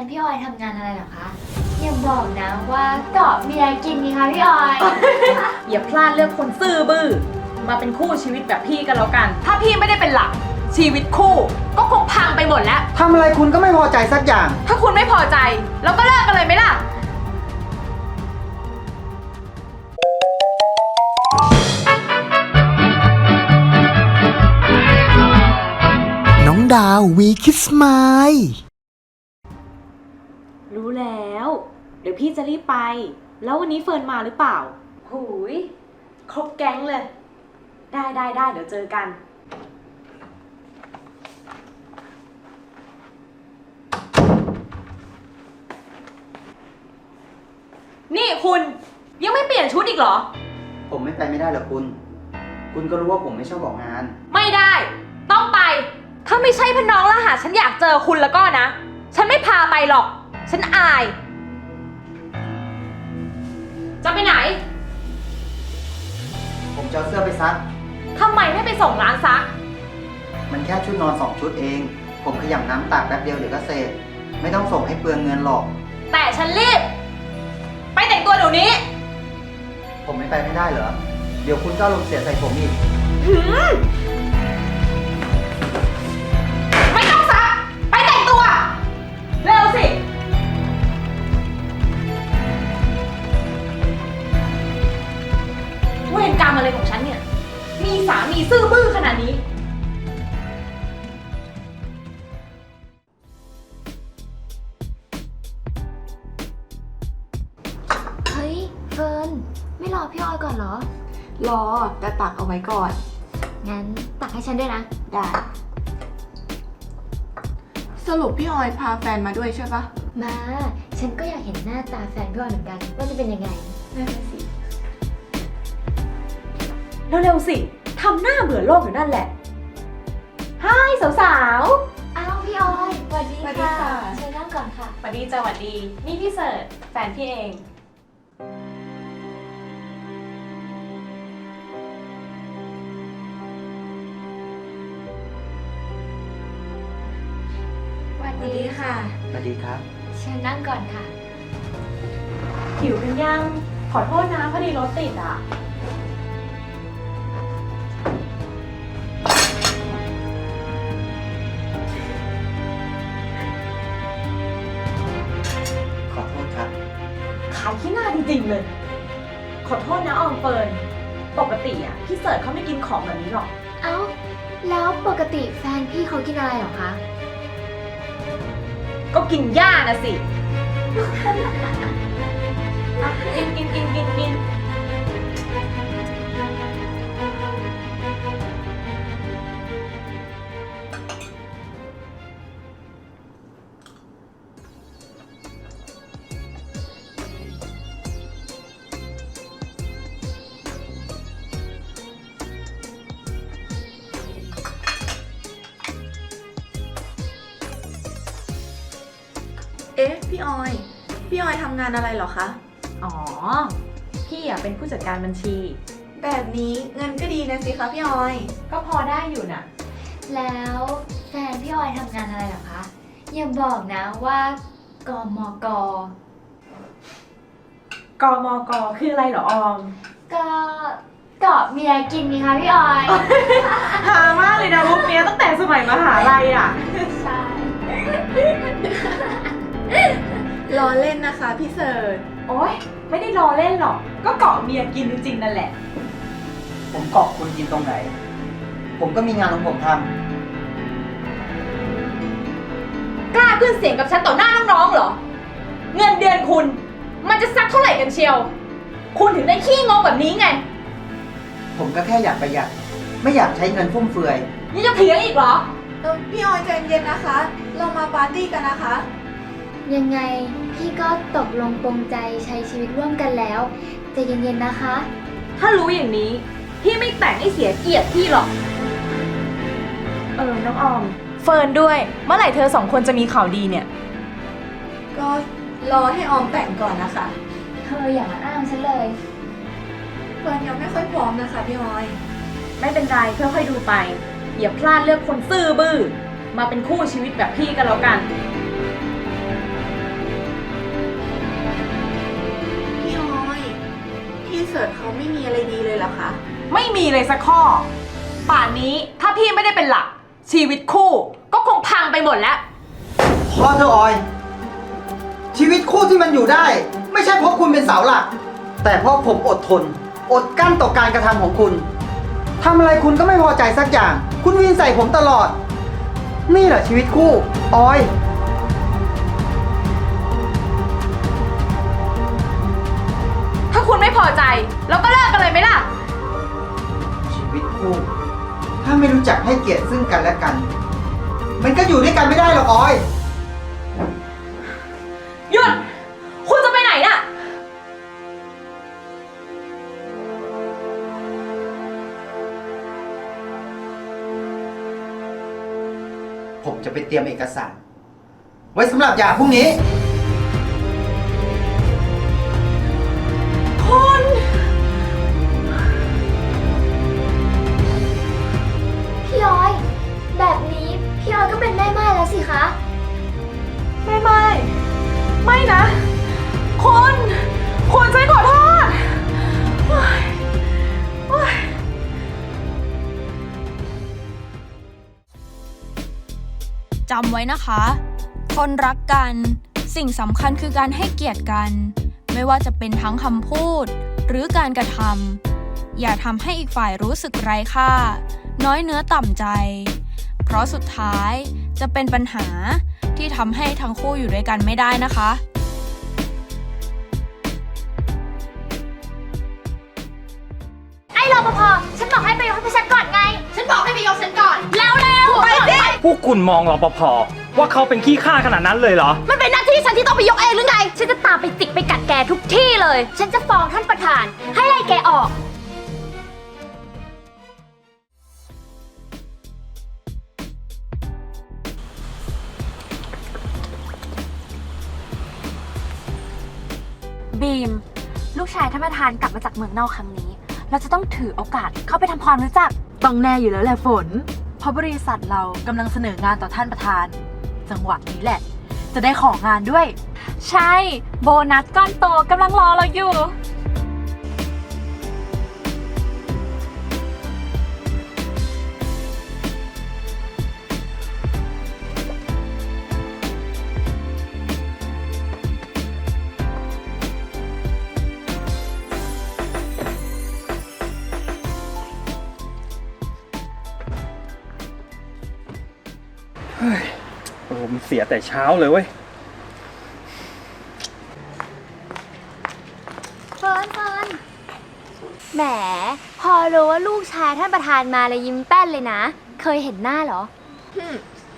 นพี่ออยทำงานอะไรเหรอคะอย่าบอกนะว่าเกาะเมียกินนี่คะพี่ออย อย่าพลาดเลือกคนซื่อบื้อ มาเป็นคู่ชีวิตแบบพี่กันแล้วกัน ถ้าพี่ไม่ได้เป็นหลักชีวิตคู่ ก็คงพังไปหมดแล้ว ทำอะไรคุณก็ไม่พอใจสักอย่าง ถ้าคุณไม่พอใจ เราก็เลิกกันเลยไหมล่ะ น้องดาววีคิสไมล์ ดี๋ยวพี่จะรีบไป แล้ววันนี้เฟิร์นมาหรือเปล่า หูย ครบแก๊งเลย ได้ได้ได้เดี๋ยวเจอกัน นี่คุณยังไม่เปลี่ยนชุดอีกเหรอ ผมไม่ไปไม่ได้หรอกคุณ คุณก็รู้ว่าผมไม่ชอบออกงาน ไม่ได้ ต้องไป ถ้าไม่ใช่พี่น้องรหัสฉันอยากเจอคุณแล้วก็นะ ฉันไม่พาไปหรอก ฉันอาย จะไปไหน ผมจะเอาเสื้อไปซัก ทำไมไม่ไปส่งร้านซัก มันแค่ชุดนอนสองชุดเอง ผมขยำน้ำตากแป๊บเดียวเดี๋ยวก็เสร็จ ไม่ต้องส่งให้เปลืองเงินหรอก แต่ฉันรีบ ไปแต่งตัวเดี๋ยวนี้ ผมไม่ไปไม่ได้เหรอ เดี๋ยวคุณก็ลงเสียใส่ผมอีก หืมไม่ สรุปพี่ออยพาแฟนมาด้วยใช่ปะมา ฉันก็อยากเห็นหน้าตาแฟนพี่ออยเหมือนกัน ว่าจะเป็นยังไง นั่นน่ะสิ เร็วๆสิ ทำหน้าเบื่อโลกอยู่นั่นแหละฮายสาวอ้าวพี่ออยสวัสดีสวัสดีค่ะ ค่ะ เชิญนั่งก่อนค่ะๆสวัสดีจ้าสวัสดี นี่พี่เสิร์ชแฟนพี่เอง สวัสดีค่ะ สวัสดีครับ เชิญนั่งก่อนค่ะ หิวกันยัง ขอโทษนะพอดีรถติดอะ ขอโทษครับ ขายขี้หน้าจริงๆเลย ขอโทษนะออมเฟิร์น ปกติอะพี่เสิร์ชเขาไม่กินของแบบนี้หรอก เอ้า แล้วปกติแฟนพี่เขากินอะไรเหรอคะ ก็กินหญ้านะสิอะกินกินกินกินกิน เอ๊ะ พี่ออย พี่ออยทำงานอะไรเหรอคะ อ๋อ พี่อะเป็นผู้จัดการบัญชี แบบนี้เงินก็ดีนะสิคะพี่ออย ก็พอได้อยู่น่ะ แล้วแฟนพี่ออยทำงานอะไรเหรอคะ อย่าบอกนะว่ากมก กมก คืออะไรเหรอออม ก็เกาะเมียกินนี่คะพี่ออย รอเล่นนะคะพี่เสิร์ชโอ๊ย ไม่ได้รอเล่นหรอก ก็เกาะเมียกินจริงๆนั่นแหละ ผมเกาะคุณกินตรงไหน ผมก็มีงานของผมทกล้าขึ้นเสียงกับฉันต่อหน้าน้องๆเหรอ เงินเดือนคุณ มันจะสักเท่าไหร่กันเชียว คุณถึงได้ขี้งกแบบนี้ไงำผมก็แค่อยากประหยัด ไม่อยากใช้เงินฟุ่มเฟือยยังจะเถียงอีกเหรอ เออพี่ออยใจเย็นนะคะ เรามาปาร์ตี้กันนะคะ ยังไงพี่ก็ตกลงปรงใจใช้ชีวิตร่วมกันแล้วใจเย็นๆนะคะ ถ้ารู้อย่างนี้ พี่ไม่แต่งให้เสียเกียรติพี่หรอก เออ น้องออม เฟิร์นด้วย เมื่อไหร่เธอสองคนจะมีข่าวดีเนี่ย ก็รอให้ออมแต่งก่อนนะคะ เธออย่ามาอ้างฉันเลย เฟิร์นยังไม่ค่อยพร้อมนะคะพี่ออย ไม่เป็นไรค่อยๆดูไป อย่าพลาดเลือกคนซื่อบื้อ มาเป็นคู่ชีวิตแบบพี่กันแล้วกัน ไม่มีอะไรดีเลยเหรอคะ ไม่มีเลยสักข้อ ป่านนี้ถ้าพี่ไม่ได้เป็นหลัก ชีวิตคู่ก็คงพังไปหมดแล้วพอเธอะออย ชีวิตคู่ที่มันอยู่ได้ ไม่ใช่เพราะคุณเป็นเสาหลัก แต่เพราะผมอดทน อดกั้นต่อการกระทำของคุณทำอะไรคุณก็ไม่พอใจสักอย่าง คุณวินใส่ผมตลอด นี่แหละชีวิตคู่ ออย คุณไม่พอใจเราก็เลิกกันเลยไหมล่ะ ชีวิตคู่ ถ้าไม่รู้จักให้เกียรติซึ่งกันและกัน มันก็อยู่ด้วยกันไม่ได้หรอกออย หยุด คุณจะไปไหนน่ะ ผมจะไปเตรียมเอกสาร ไว้สำหรับหย่าพรุ่งนี้ จำไว้นะคะ คนรักกัน สิ่งสำคัญคือการให้เกียรติกัน ไม่ว่าจะเป็นทั้งคำพูด หรือการกระทำอย่าทำให้อีกฝ่ายรู้สึกไร้ค่า น้อยเนื้อต่ำใจ เพราะสุดท้ายจะเป็นปัญหาที่ทำให้ทั้งคู่อยู่ด้วยกันไม่ได้นะคะไอ้รปภฉันบอกให้ไปยกให้ฉันก่อนไง ฉันบอกให้ไปยกฉันก่อน แล้วเร็วไปสิ พวกคุณมองรปภว่าเขาเป็นขี้ข้าขนาดนั้นเลยเหรอ มันเป็นหน้าที่ฉันที่ต้องไปยกเองหรือไง ฉันจะตามไปจิกไปกัดแกทุกที่เลย ฉันจะฟ้องท่านประธาน ให้ไล่แกออก บีม ลูกชายท่านประธานกลับมาจากเมืองนอกครั้งนี้ เราจะต้องถือโอกาสเข้าไปทำความรู้จัก ต้องแน่อยู่แล้วแหละฝน เพราะบริษัทเรากำลังเสนองานต่อท่านประธาน จังหวะนี้แหละ จะได้ของงานด้วย ใช่ โบนัสก้อนโตกำลังรอเราอยู่ มันเสียแต่เช้าเลยเว้ย เฟิร์นเฟิร์นแหม พอรู้ว่าลูกชายท่านประธานมาเลยยิ้มแป้นเลยนะ เคยเห็นหน้าเหรอหึม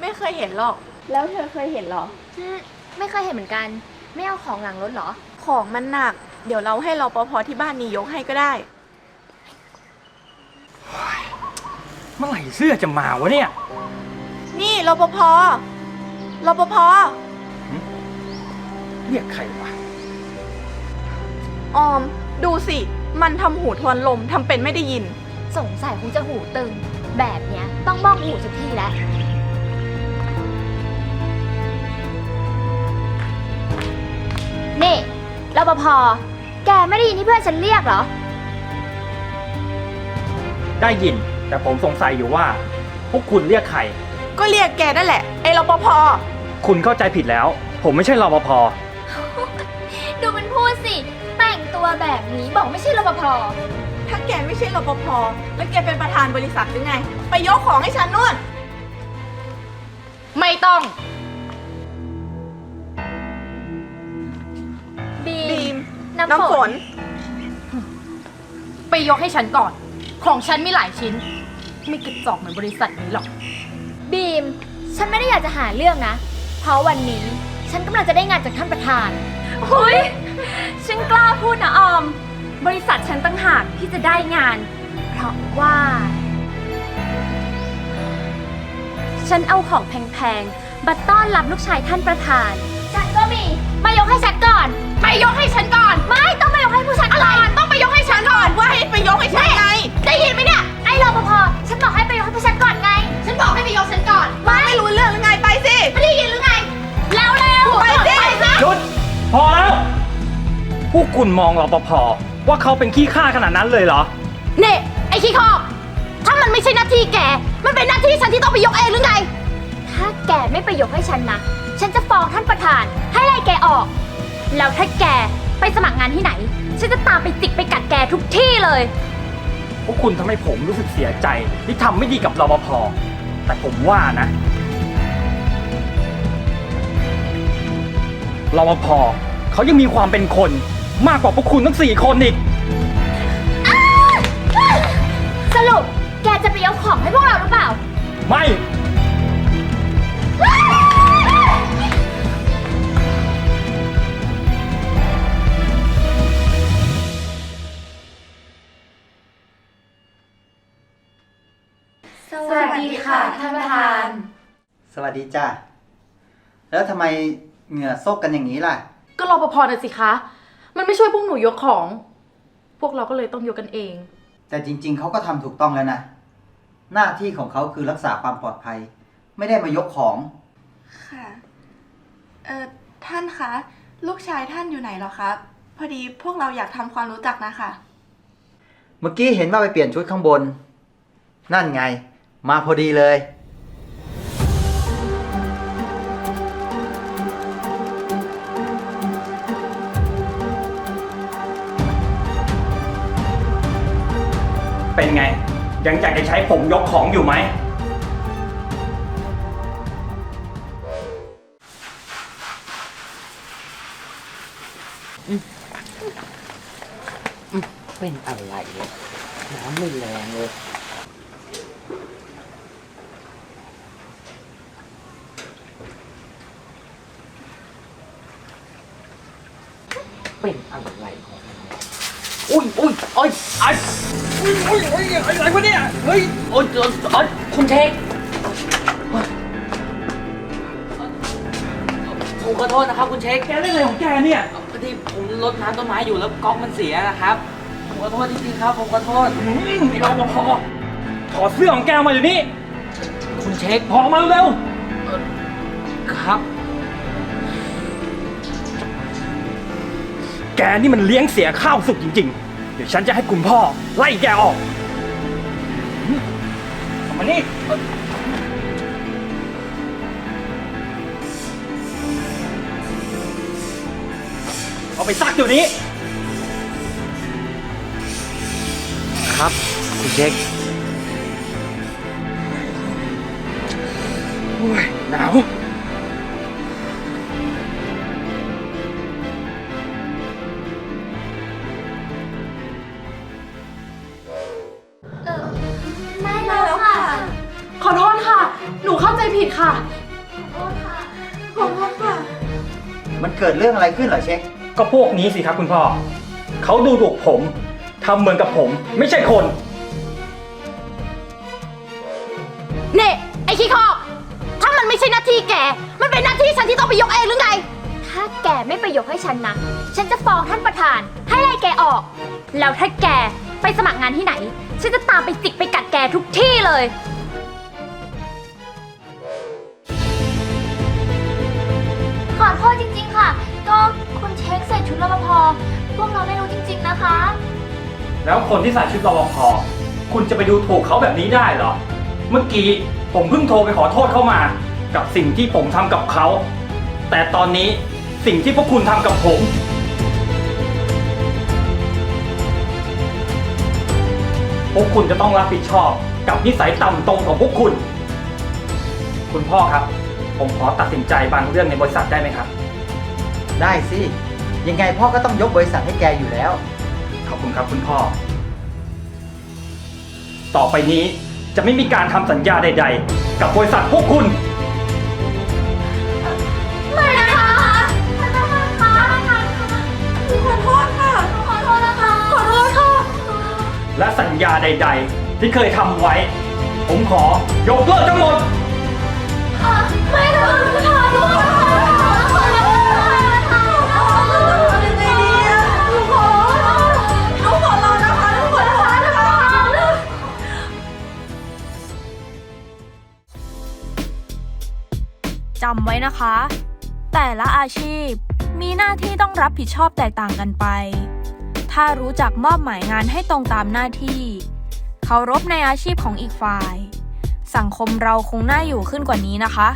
ไม่เคยเห็นหรอก แล้วเธอเคยเห็นหรอ อืมไม่เคยเห็นเหมือนกัน ไม่เอาของหลังรถเหรอ ของมันหนัก เดี๋ยวเราให้รปภที่บ้านนี้ยกให้ก็ได้ เมื่อไหร่เสื้อจะมาวะเนี่ย นี่รปภ รปภ เรียกใครวะ ออม ดูสิ มันทำหูทวนลมทำเป็นไม่ได้ยิน สงสัยคงจะหูตึง แบบเนี้ยต้องบ้องหูสักทีแล้ว นี่รปภ แกไม่ได้ยินที่เพื่อนฉันเรียกเหรอ ได้ยิน แต่ผมสงสัยอยู่ว่า พวกคุณเรียกใคร ก็เรียกแกนั่นแหละ ไอ้รปภ คุณเข้าใจผิดแล้ว ผมไม่ใช่รปภ ดูมันพูดสิ แต่งตัวแบบนี้บอกไม่ใช่รปภ ถ้าแกไม่ใช่รปภ แล้วแกเป็นประธานบริษัทหรือไง ไปยกของให้ฉันนู่น ไม่ต้อง บีบีมน้ำน้ำฝฝน น ไปยกให้ฉันก่อน ของฉันมีหลายชิ้น ไม่กระจอกเหมือนบริษัทนี้หรอก บีม ฉันไม่ได้อยากจะหาเรื่องนะ เพราะวันนี้ ฉันกำลังจะได้งานจากท่านประธานเฮ้ยฉันกล้าพูดนะออม บริษัทฉันตั้งหากที่จะได้งาน เพราะว่า ฉันเอาของแพงๆบัต้อนรับลูกชายท่านประธาน ฉัน พอแล้ว พวกคุณมองรปภว่าเขาเป็นขี้ข้าขนาดนั้นเลยเหรอ เน่ไอ้ขี้ข้อถ้ามันไม่ใช่หน้าที่แก มันเป็นหน้าที่ฉันที่ต้องไปยกเองหรือไง ถ้าแกไม่ไปยกให้ฉันนะ ฉันจะฟ้องท่านประธาน ให้ไล่แกออก แล้วถ้าแกไปสมัครงานที่ไหน ฉันจะตามไปจิกไปกัดแกทุกที่เลย พวกคุณทำให้ผมรู้สึกเสียใจที่ทำไม่ดีกับรปภแต่ผมว่านะ รปภเขายังมีความเป็นคนมากกว่าพวกคุณทั้งสี่คนอีก สรุปแกจะไปยกของให้พวกเราหรือเปล่า ไม่ สวัสดีค่ะท่านประธาน สวัสดีจ้าแล้วทำไม เหงื่อซกกันอย่างนี้ล่ะ ก็รอปภน่ะสิคะ มันไม่ช่วยพวกหนูยกของ พวกเราก็เลยต้องยกกันเอง แต่จริง ๆ เขาก็ทำถูกต้องแล้วนะ หน้าที่ของเขาคือรักษาความปลอดภัย ไม่ได้มายกของ ค่ะ เอ่อ ท่านคะ ลูกชายท่านอยู่ไหนเหรอครับ พอดีพวกเราอยากทำความรู้จักนะคะ เมื่อกี้เห็นว่าไปเปลี่ยนชุดข้างบน นั่นไง มาพอดีเลย ยังอยากจะใช้ผมยกของอยู่ไหม เป็นอะไรเนี่ยน้ำไม่แรงเลย เป็นอะไรของมันเนี่ยอุ้ยอุ้ยโอ้ยไอ้ อุ้ยอุ้ยอุ้ยอะไรวะเนี่ย เฮ้ย โอ้ยโอ้ยโอ้ยคุณเทคผมขอโทษนะครับคุณเช็คแกได้อะไรของแกเนี่ย พอดีผมรดน้ำต้นไม้อยู่แล้วก๊อกมันเสียนะครับ ผมขอโทษจริงๆครับ ผมขอโทษอืมไอ้รปภถอดเสื้อของแกมาอยู่นี่คุณเช็คถอดมาเร็วครับแกนี่มันเลี้ยงเสียข้าวสุกจริงๆเดี๋ยวฉันจะให้คุณพ่อ ไล่แกออกอืมเอามานี่ เอาไปซักอยู่นี้ ครับ คุณเช็ค โอ้ยหนาว หนูเข้าใจผิดค่ะขอโทษค่ะ ขอโทษค่ะ มันเกิดเรื่องอะไรขึ้นเหรอเช็ค ก็พวกนี้สิครับคุณพ่อ เขาดูถูกผมทำเหมือนกับผม ไม่ใช่คน เน่ไอ้ขี้ข้อถ้ามันไม่ใช่หน้าที่แก มันเป็นหน้าที่ฉันที่ต้องไปยกเองหรือไง ถ้าแกไม่ไปยกให้ฉันนะ ฉันจะฟ้องท่านประธาน ให้ไล่แกออก แล้วถ้าแกไปสมัครงานที่ไหน ฉันจะตามไปจิกไปกัดแกทุกที่เลย แล้วคนที่ใส่ชุดรปภคุณจะไปดูถูกเขาแบบนี้ได้เหรอ เมื่อกี้ผมเพิ่งโทรไปขอโทษเขามา กับสิ่งที่ผมทำกับเขา แต่ตอนนี้สิ่งที่พวกคุณทำกับผม พวกคุณจะต้องรับผิดชอบกับนิสัยต่ำตรงของพวกคุณ คุณพ่อครับ ผมขอตัดสินใจบางเรื่องในบริษัทได้ไหมครับ ได้สิ ยังไงพ่อก็ต้องยกบริษัทให้แกอยู่แล้ว ขอบคุณครับคุณพ่อ ต่อไปนี้จะไม่มีการทำสัญญาใด ๆ กับบริษัทพวกคุณ ไม่นะคะท่านประธานคะขอโทษค่ะ ขอโทษนะคะ ขอโทษค่ะ และสัญญาใด ๆ ที่เคยทำไว้ ผมขอยกเลิกทั้งหมดำไว้นะคะ แต่ละอาชีพมีหน้าที่ต้องรับผิดชอบแตกต่างกันไป ถ้ารู้จักมอบหมายงานให้ตรงตามหน้าที่ เคารพในอาชีพของอีกฝ่าย สังคมเราคงน่าอยู่ขึ้นกว่านี้นะคะ